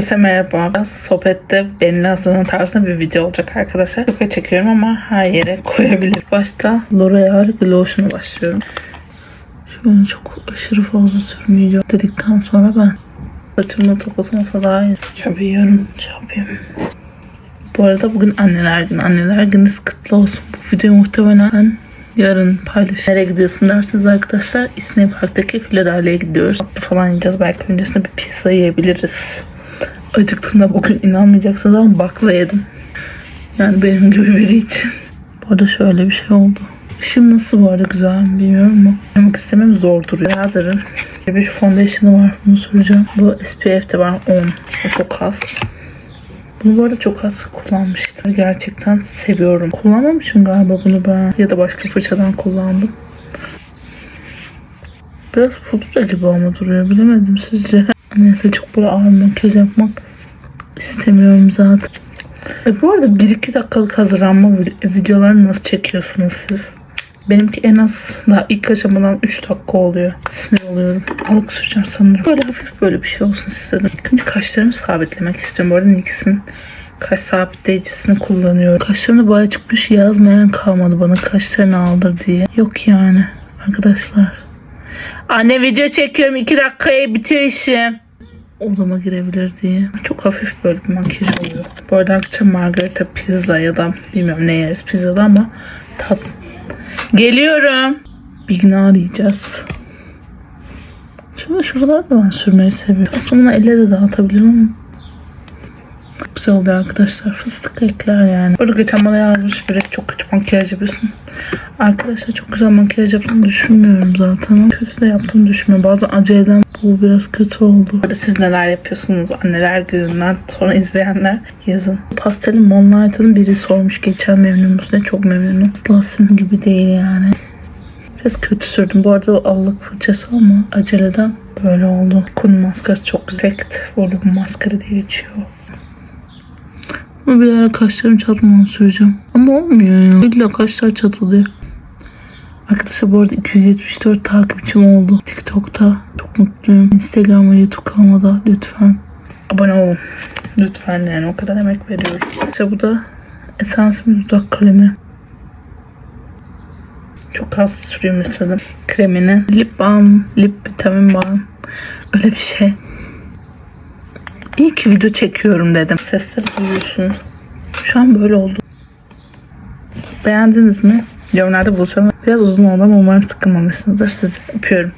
Herkese merhaba. Sohbette benimle hazırlanan tarzında bir video olacak arkadaşlar. Çok çekiyorum ama her yere koyabilirim. Başta L'Oreal Lotion'a başlıyorum. Şöyle çok aşırı fazla sürmeyeceğim dedikten sonra ben toplasam olsa daha iyi. Şöyle bir şey yapayım. Bu arada bugün anneler günü. Anneler gününüz kutlu olsun. Bu videoyu muhtemelen yarın paylaş. Nereye gidiyorsun derseniz arkadaşlar İstinye Park'taki Philadelphia'ya gidiyoruz. Tatlı falan yiyeceğiz. Belki öncesinde bir pizza yiyebiliriz. Acıktığımda bugün inanmayacaksınız ama bakla yedim. Yani benim gibi biri için. Bu arada şöyle bir şey oldu. Işım nasıl bu arada güzel mi bilmiyorum ama yapmak istemem zor duruyor. Bayağıdır bir foundation'ı var bunu süreceğim. Bu SPF de var 10. O çok az. Bunu bu arada çok az kullanmıştım. Gerçekten seviyorum. Kullanmamışım galiba bunu ben. Ya da başka fırçadan kullandım. Biraz pudra gibi ama duruyor. Bilemedim sizce. Neyse çok böyle ağır makyaj yapmak istemiyorum zaten. E bu arada 1-2 dakikalık hazırlanma vi- videolarını nasıl çekiyorsunuz siz? Benimki en az daha ilk aşamadan 3 dakika oluyor. Sinir oluyorum. Alık süreceğim sanırım. Böyle hafif böyle bir şey olsun istedim. İlk önce kaşlarımı sabitlemek istiyorum. Bu arada NYX'in kaş sabitleyicini kullanıyorum. Kaşlarım da bayağı çıkmış. Yazmayan kalmadı bana kaşlarını aldır diye. Yok yani arkadaşlar. Anne video çekiyorum. 2 dakikaya bitiyor işim odama girebilir diye. Çok hafif böyle bir makyaj oluyor. Bu arada akşam margarita pizza ya da bilmiyorum ne yeriz pizzada ama tat. Geliyorum. Bigni arayacağız. Şurada şuralarda ben sürmeyi seviyorum. Aslında bunu elle de dağıtabilirim ama. Güzel oluyor arkadaşlar. Fıstık ekler yani. Orada geçen bana yazmış biri çok kötü makyaj yapıyorsun. Arkadaşlar çok güzel makyaj yaptığımı düşünmüyorum zaten. Kötü de yaptığımı düşünmüyorum. Bazen aceleden bu biraz kötü oldu. Siz neler yapıyorsunuz anneler gününden sonra izleyenler yazın. Pastelin Moonlight'ın biri sormuş geçen memnun musun? Çok memnunum. Asla sim gibi değil yani. Biraz kötü sürdüm. Bu arada allık fırçası ama aceleden böyle oldu. Konu maskarası çok güzel. Effect volüm maskara diye geçiyor. Bir ara kaşlarım çatmadan süreceğim. Ama olmuyor ya. İlla kaşlar çatılıyor. Arkadaşlar bu arada 274 takipçim oldu TikTok'ta. Çok mutluyum. Instagram ve YouTube kanalıma lütfen abone olun. Lütfen yani o kadar emek veriyorum. İşte bu da Essence'in dudak kalemi. Çok az süreyim istedim. Kremini. Lip balm, lip vitamin balm. Öyle bir şey. İyi ki video çekiyorum dedim. Sesleri duyuyorsunuz. Şu an böyle oldu. Beğendiniz mi? Yorumlarda buluşalım. Biraz uzun oldu ama umarım sıkılmamışsınızdır. Sizi öpüyorum.